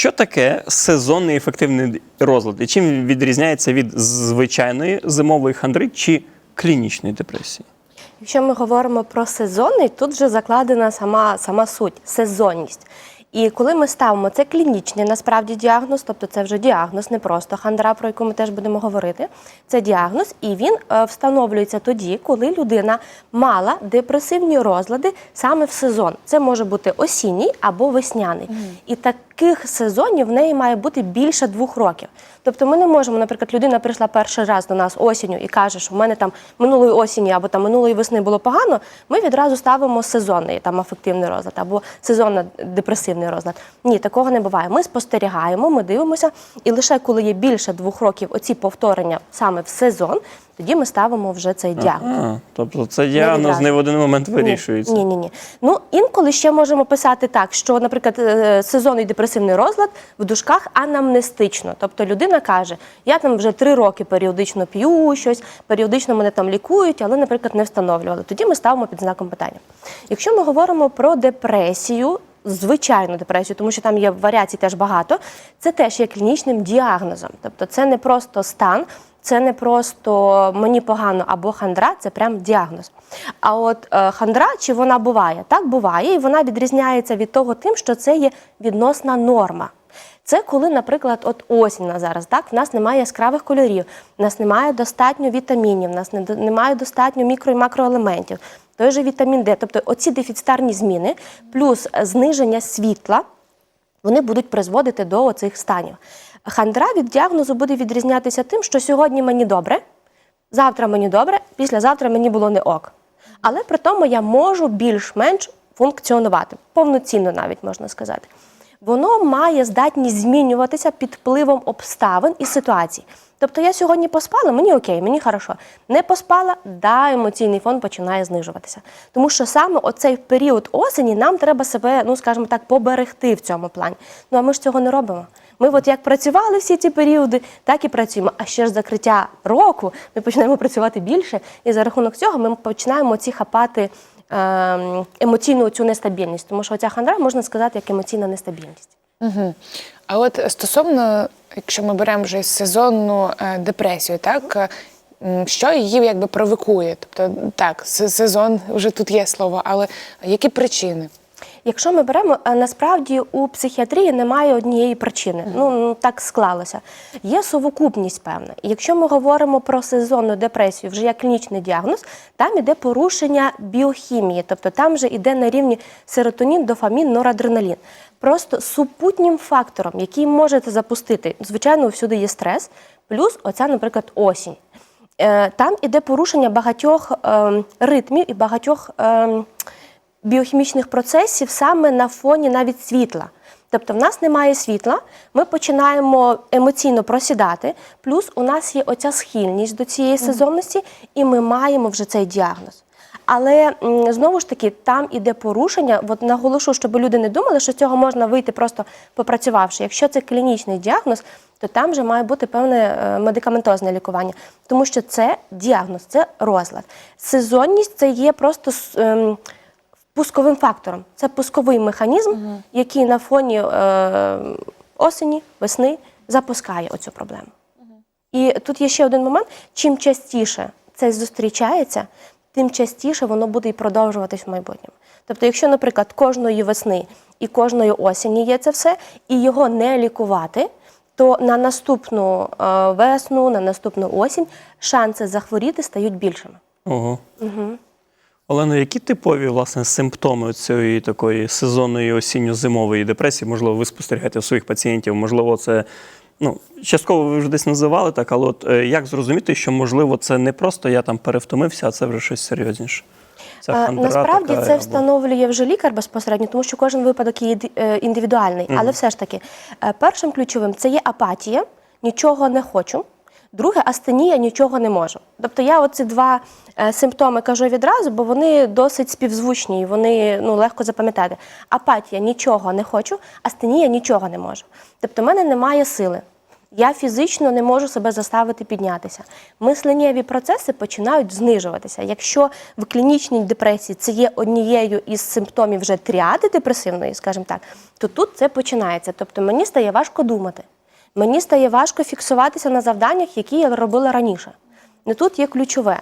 Що таке сезонний ефективний розлад? І чим відрізняється від звичайної зимової хандри чи клінічної депресії? Якщо ми говоримо про сезонний, тут вже закладена сама, сама суть сезонність. І коли ми ставимо це клінічний насправді діагноз, тобто це вже діагноз, не просто хандра, про яку ми теж будемо говорити. Це діагноз, і він е, встановлюється тоді, коли людина мала депресивні розлади саме в сезон. Це може бути осінній або весняний. І таких сезонів в неї має бути більше двох років. Тобто ми не можемо, наприклад, людина прийшла перший раз до нас осінню і каже, що в мене там минулої осені або там минулої весни було погано. Ми відразу ставимо сезонний там афективний розлад або сезонно депресивний розлад. Ні, такого не буває. Ми спостерігаємо, ми дивимося, і лише коли є більше двох років оці повторення саме в сезон, тоді ми ставимо вже цей діагноз. А, тобто це діагноз не в один момент вирішується. Ні, ні, ні. Ну інколи ще можемо писати так, що, наприклад, е, сезонний депресивний розлад в дужках анамнестично. Тобто людина каже: я там вже три роки періодично п'ю щось, періодично мене там лікують, але, наприклад, не встановлювали. Тоді ми ставимо під знаком питання. Якщо ми говоримо про депресію. Звичайну депресію, тому що там є варіацій теж багато. Це теж є клінічним діагнозом. Тобто, це не просто стан, це не просто мені погано або хандра, це прям діагноз. А от е, хандра, чи вона буває? Так буває, і вона відрізняється від того тим, що це є відносна норма. Це коли, наприклад, от осінь на зараз, так в нас немає яскравих кольорів, в нас немає достатньо вітамінів, в нас немає достатньо мікро і макроелементів, той же вітамін Д. Тобто оці дефіцитарні зміни плюс е, зниження світла вони будуть призводити до оцих станів. Хандра від діагнозу буде відрізнятися тим, що сьогодні мені добре, завтра мені добре, післязавтра мені було не ок. Але при тому я можу більш-менш функціонувати, повноцінно навіть можна сказати. Воно має здатність змінюватися під впливом обставин і ситуацій. Тобто я сьогодні поспала, мені окей, мені хорошо. Не поспала, да, емоційний фон починає знижуватися. Тому що саме оцей період осені нам треба себе, ну скажімо так, поберегти в цьому плані. Ну а ми ж цього не робимо. Ми от як працювали всі ці періоди, так і працюємо. А ще ж закриття року ми починаємо працювати більше, і за рахунок цього ми починаємо ці хапати емоційну цю нестабільність. Тому що ця хандра можна сказати як емоційна нестабільність. Угу. А от стосовно, якщо ми беремо вже сезонну е, депресію, так е, що її якби провокує? Тобто, так, сезон вже тут є слово, але які причини? Якщо ми беремо, е, насправді у психіатрії немає однієї причини. Ну ну, так склалося. Є совокупність певна. І якщо ми говоримо про сезонну депресію, вже як клінічний діагноз, там іде порушення біохімії, тобто там вже йде на рівні серотонін, дофамін, норадреналін. Просто супутнім фактором, який можете запустити, звичайно, всюди є стрес, плюс оця, наприклад, осінь. Е, Там іде порушення багатьох ем, ритмів і багатьох ем, біохімічних процесів саме на фоні навіть світла. Тобто в нас немає світла, ми починаємо емоційно просідати, плюс у нас є оця схильність до цієї сезонності, і ми маємо вже цей діагноз. Але знову ж таки, там іде порушення. От наголошу, щоб люди не думали, що з цього можна вийти просто попрацювавши. Якщо це клінічний діагноз, то там вже має бути певне е, медикаментозне лікування, тому що це діагноз, це розлад. Сезонність це є просто ем, пусковим фактором. Це пусковий механізм, який на фоні е, осені, весни запускає оцю проблему. І тут є ще один момент: чим частіше це зустрічається, тим частіше воно буде і продовжуватись в майбутньому. Тобто, якщо, наприклад, кожної весни і кожної осені є це все, і його не лікувати, то на наступну е, весну, на наступну осінь шанси захворіти стають більшими. Ого. Олено, які типові власне симптоми цієї такої сезонної осінньо-зимової депресії, можливо, ви спостерігаєте у своїх пацієнтів? Можливо, це ну частково ви вже десь називали так, але от е, як зрозуміти, що можливо це не просто я там перевтомився, а це вже щось серйозніше? Це Насправді така це або- встановлює вже лікар безпосередньо, тому що кожен випадок є е, індивідуальний. Але все ж таки, е, першим ключовим це є апатія, нічого не хочу. Друге, астенія, нічого не можу. Тобто я оці два е, симптоми кажу відразу, бо вони досить співзвучні, і вони ну, легко запам'ятати. Апатія нічого не хочу, астенія нічого не можу. Тобто в мене немає сили. Я фізично не можу себе заставити піднятися. Мисленнєві процеси починають знижуватися. Якщо в клінічній депресії це є однією із симптомів вже тріади депресивної, скажімо так, то тут це починається. Тобто мені стає важко думати. Мені стає важко фіксуватися на завданнях, які я робила раніше. Не тут є ключове.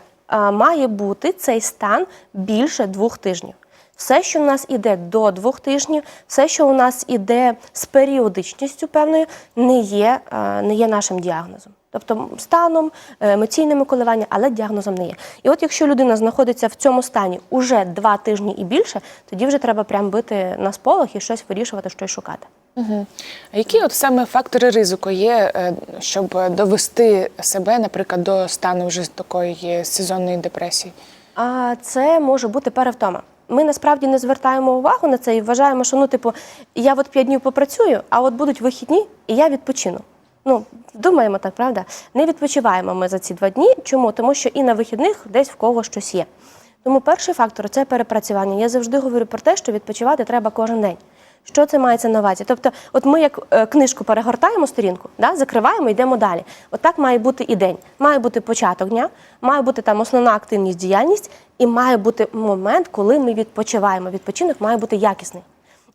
Має бути цей стан більше двох тижнів. Все, що в нас іде до двох тижнів, все, що у нас іде з періодичністю певною, не є, не є нашим діагнозом. Тобто станом, е, емоційними коливаннями, але діагнозом не є. І от якщо людина знаходиться в цьому стані уже два тижні і більше, тоді вже треба прям бити на сполох і щось вирішувати, щось шукати. Угу. А які от саме фактори ризику є, е, щоб довести себе, наприклад, до стану вже такої сезонної депресії? А це може бути перевтома. Ми насправді не звертаємо увагу на це і вважаємо, що ну, типу, я от п'ять днів попрацюю, а от будуть вихідні, і я відпочину. Ну, думаємо так, правда? Не відпочиваємо ми за ці два дні. Чому? Тому що і на вихідних десь в кого щось є. Тому перший фактор це перепрацювання. Я завжди говорю про те, що відпочивати треба кожен день. Що це мається на увазі? Тобто, от ми як е, книжку перегортаємо сторінку, да, закриваємо, йдемо далі. От так має бути і день. Має бути початок дня, має бути там основна активність, діяльність, і має бути момент, коли ми відпочиваємо. Відпочинок має бути якісний.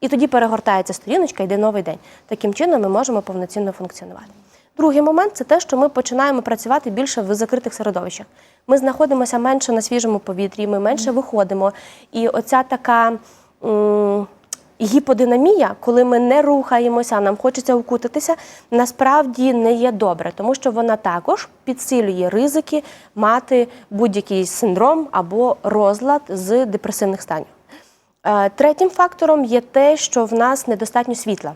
І тоді перегортається сторіночка, йде новий день. Таким чином ми можемо повноцінно функціонувати. Другий момент це те, що ми починаємо працювати більше в закритих середовищах. Ми знаходимося менше на свіжому повітрі, ми менше виходимо. І оця така. м, Гіподинамія, коли ми не рухаємося, нам хочеться укутатися, насправді не є добре, тому що вона також підсилює ризики мати будь-який синдром або розлад з депресивних станів. Е, Третім фактором є те, що в нас недостатньо світла.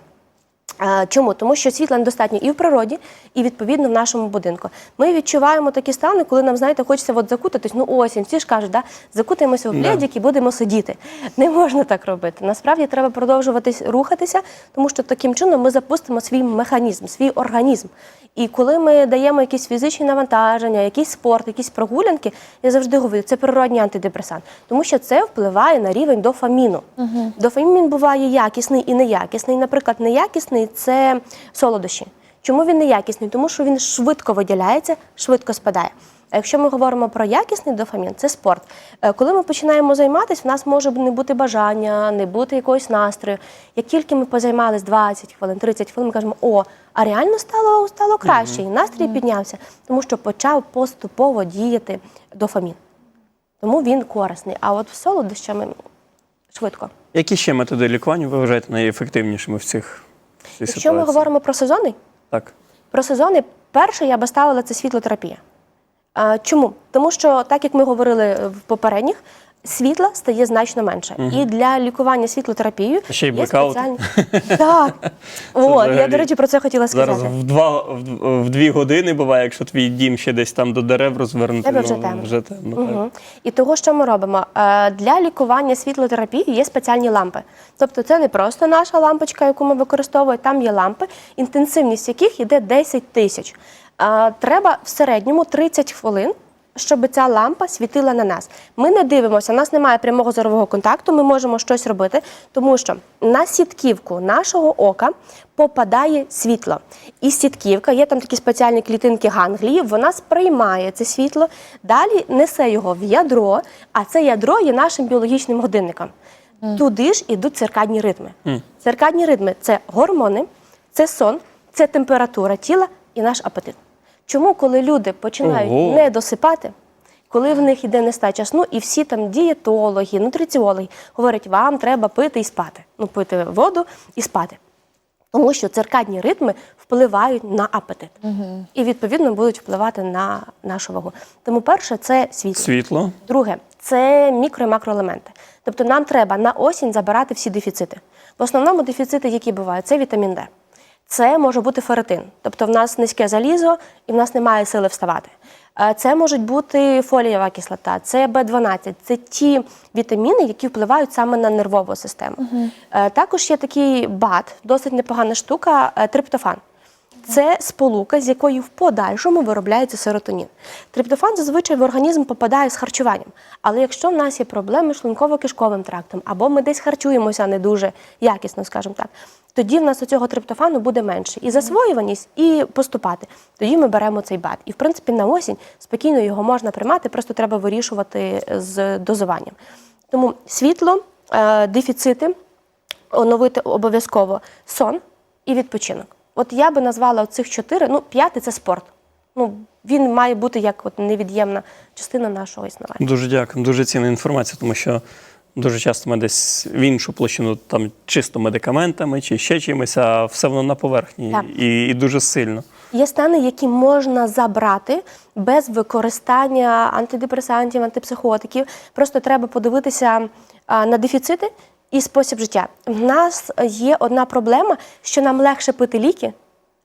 Чому? Тому що світла недостатньо і в природі, і відповідно в нашому будинку. Ми відчуваємо такі стани, коли нам, знаєте, хочеться от закутатись. Ну осінь, всі ж кажуть, да, закутаємося в Да. і будемо сидіти. Не можна так робити. Насправді треба продовжувати рухатися, тому що таким чином ми запустимо свій механізм, свій організм. І коли ми даємо якісь фізичні навантаження, якийсь спорт, якісь прогулянки, я завжди говорю, це природній антидепресант, тому що це впливає на рівень дофаміну. Дофамін буває якісний і неякісний. Наприклад, неякісний це солодощі. Чому він неякісний? Тому що він швидко виділяється, швидко спадає. А якщо ми говоримо про якісний дофамін, це спорт. Е, Коли ми починаємо займатися, в нас може не бути бажання, не бути якогось настрою. Як тільки ми позаймались 20 хвилин, 30 хвилин, ми кажемо, о, а реально стало, стало краще, і настрій піднявся, тому що почав поступово діяти дофамін. Тому він корисний. А от з солодощами швидко. Які ще методи лікування ви вважаєте найефективнішими в цих Якщо ситуації? ми говоримо про сезони, Так. Про сезони, перше я би ставила це світлотерапія. Чому? Тому що, так як ми говорили в попередніх, світла стає значно менше. І для лікування світлотерапією Ще й блекаут. спеціальні. Так. От, я, до речі, про це хотіла сказати. Зараз в два в, в дві години буває, якщо твій дім ще десь там до дерев розвернутий. Тебе вже ну, темно. вже темно. Мгм. І того, що ми робимо? Е, Для лікування світлотерапії є спеціальні лампи. Тобто це не просто наша лампочка, яку ми використовуємо, там є лампи, інтенсивність яких йде 10 тисяч. Е, Треба в середньому 30 хвилин. Щоб ця лампа світила на нас. Ми не дивимося, у нас немає прямого зорового контакту, ми можемо щось робити, тому що на сітківку нашого ока попадає світло. І сітківка, є там такі спеціальні клітинки ганглії, вона сприймає це світло, далі несе його в ядро, а це ядро є нашим біологічним годинником. Туди ж ідуть циркадні ритми. Циркадні ритми це гормони, це сон, це температура тіла і наш апетит. Чому, коли люди починають Ого. не досипати, коли в них іде нестача сну, і всі там дієтологи, нутриціологи говорять, вам треба пити і спати. Ну, пити воду і спати. Тому що циркадні ритми впливають на апетит. І відповідно будуть впливати на нашу вагу. Тому перше це світло. Світло. Друге це мікро і макроелементи. Тобто нам треба на осінь забирати всі дефіцити. В основному дефіцити, які бувають, це вітамін Д. Це може бути ферритин. Тобто в нас низьке залізо і в нас немає сили вставати. Е, Це можуть бути фолієва кислота, це Б12. Це ті вітаміни, які впливають саме на нервову систему. Е, Також є такий БАД, досить непогана штука, е, триптофан. Це сполука, з якої в подальшому виробляється серотонін. Триптофан зазвичай в організм попадає з харчуванням. Але якщо в нас є проблеми з шлунково-кишковим трактом, або ми десь харчуємося не дуже якісно, скажімо так, тоді в нас у цього триптофану буде менше. І засвоюваність, і поступати. Тоді ми беремо цей бад. І в принципі на осінь спокійно його можна приймати, просто треба вирішувати з дозуванням. Тому світло, е, дефіцити, оновити обов'язково сон і відпочинок. От я би назвала цих чотири. Ну, п'ятий це спорт. Ну, він має бути як от невід'ємна частина нашого існування. Дуже дякую, дуже цінна інформація, тому що дуже часто ми десь в іншу площину там чисто медикаментами чи ще чимось, а все воно на поверхні Так. і, і дуже сильно. Є стани, які можна забрати без використання антидепресантів, антипсихотиків. Просто треба подивитися а, на дефіцити і спосіб життя. В нас є одна проблема, що нам легше пити ліки,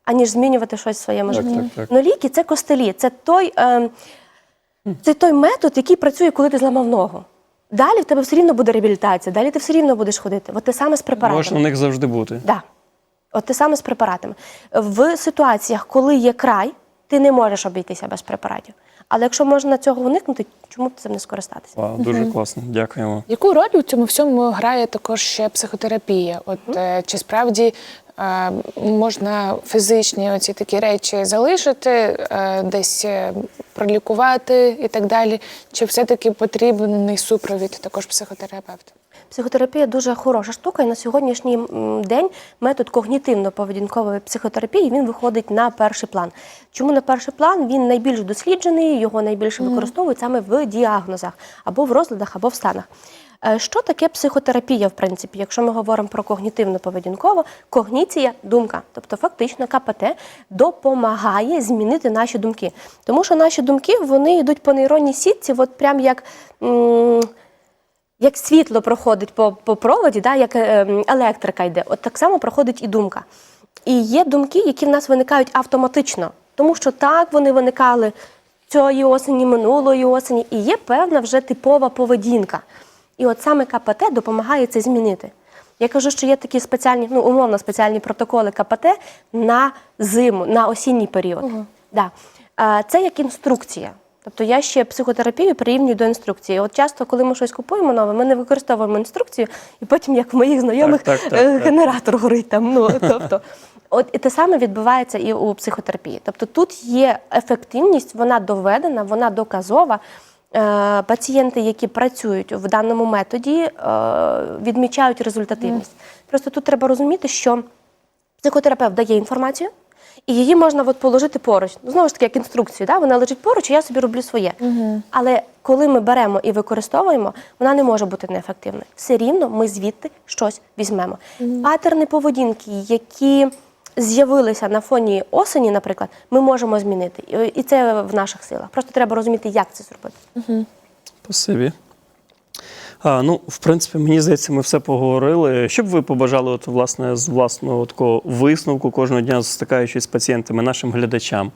аніж змінювати щось в своєму житті. так, так. Ну, ліки це костелі, це той, е, це той метод, який працює, коли ти зламав ногу. Далі в тебе все рівно буде реабілітація, далі ти все рівно будеш ходити. От те саме з препаратами. Можна у них завжди бути. Да. От те саме з препаратами. В ситуаціях, коли є край, ти не можеш обійтися без препаратів. Але якщо можна цього уникнути, чому б цим не скористатися? Вау, дуже класно. Дякуємо. Яку роль у цьому всьому грає також ще психотерапія? От е, чи справді е, можна фізичні оці такі речі залишити, е, десь е, пролікувати і так далі? Чи все-таки потрібний супровід також психотерапевта? Психотерапія дуже хороша штука, і на сьогоднішній день метод когнітивно-поведінкової психотерапії він виходить на перший план. Чому на перший план? Він найбільш досліджений, його найбільше використовують саме в діагнозах або в розладах, або в станах. Е, Що таке психотерапія, в принципі, якщо ми говоримо про когнітивно-поведінкову, когніція думка. Тобто, фактично, КПТ допомагає змінити наші думки. Тому що наші думки вони йдуть по нейронній сітці, от прям як. м, як світло проходить по, по проводі, да, як е, електрика йде, от так само проходить і думка. І є думки, які в нас виникають автоматично, тому що так вони виникали цієї осені, минулої осені, і є певна вже типова поведінка. І от саме КПТ допомагає це змінити. Я кажу, що є такі спеціальні, ну умовно спеціальні протоколи КПТ на зиму, на осінній період. Да. Е, Це як інструкція. Тобто я ще психотерапію прирівнюю до інструкції. От часто, коли ми щось купуємо нове, ми не використовуємо інструкцію, і потім, як в моїх знайомих, Так, так, так, е, так. генератор горить там. Ну тобто, от і те саме відбувається і у психотерапії. Тобто тут є ефективність, вона доведена, вона доказова. Е, Пацієнти, які працюють в даному методі, е, відмічають результативність. Просто тут треба розуміти, що психотерапевт дає інформацію, і її можна от положити поруч. Ну, знову ж таки, як інструкцію, да? вона лежить поруч, і я собі роблю своє. Але коли ми беремо і використовуємо, вона не може бути неефективною. Все рівно ми звідти щось візьмемо. Патерни поведінки, які з'явилися на фоні осені, наприклад, ми можемо змінити. І- це в наших силах. Просто треба розуміти, як це зробити. Спасибі. А, ну, в принципі, мені здається, ми все поговорили. Що б ви побажали, от, власне, з власного такого висновку кожного дня, стикаючись з пацієнтами, нашим глядачам?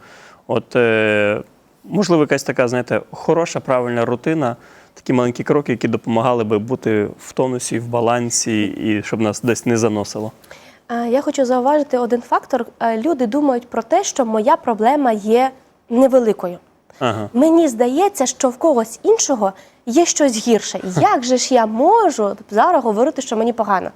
От, е, можливо, якась така, знаєте, хороша, правильна рутина, такі маленькі кроки, які допомагали би бути в тонусі, в балансі, і щоб нас десь не заносило. Я хочу зауважити один фактор. Е, Люди думають про те, що моя проблема є невеликою. Ага. Мені здається, що в когось іншого є щось гірше. Як же ж я можу зараз говорити, що мені погано?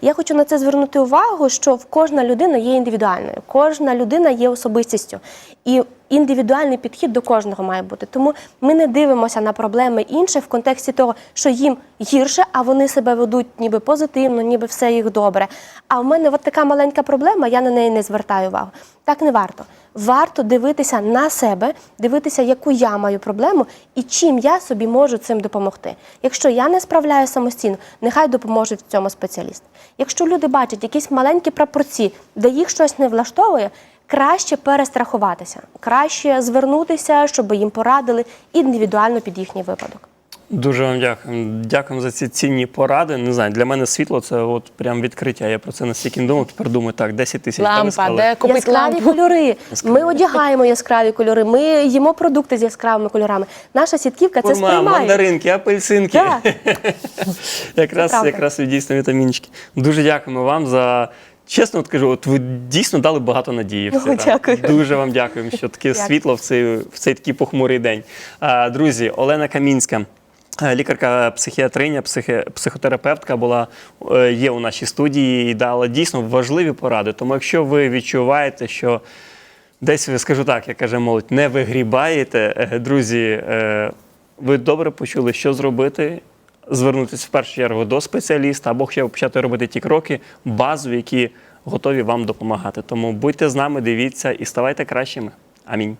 Я хочу на це звернути увагу, що в кожна людина є індивідуальною, кожна людина є особистістю. І індивідуальний підхід до кожного має бути. Тому ми не дивимося на проблеми інших в контексті того, що їм гірше, а вони себе ведуть ніби позитивно, ніби все їх добре. А в мене от така маленька проблема, я на неї не звертаю увагу. Так не варто. Варто дивитися на себе, дивитися, яку я маю проблему і чим я собі можу цим допомогти. Якщо я не справляю самостійно, нехай допоможуть в цьому спеціаліст. Якщо люди бачать якісь маленькі прапорці, де їх щось не влаштовує, краще перестрахуватися, краще звернутися, щоб їм порадили індивідуально під їхній випадок. Дуже вам дякую. Дякуємо за ці цінні поради. Не знаю, для мене світло це от прям відкриття. Я про це настільки не думав. Тепер думаю, так, 10 тисяч. Лампа, де купити яскраві лампу? кольори. Ми одягаємо яскраві кольори, ми їмо продукти з яскравими кольорами. Наша сітківка це Курма, сприймає. мандаринки, апельсинки. Так. якраз, правда. якраз і дійсно вітамінчики. Дуже дякуємо вам за чесно от кажу, от ви дійсно дали багато надії. в цей Ну, ранок. дякую. Дуже вам дякуємо, що таке Дякую. світло в цей, в цей такий похмурий день. А, Друзі, Олена Камінська. Е, Лікарка психіатриня, психи, психотерапевтка була е, є у нашій студії і дала дійсно важливі поради. Тому, якщо ви відчуваєте, що десь ви скажу так, як каже молодь, не вигрібаєте, е, друзі, ви добре почули, що зробити. Звернутися в першу чергу до спеціаліста або ще почати робити ті кроки базові, які готові вам допомагати. Тому будьте з нами, дивіться і ставайте кращими. Амінь.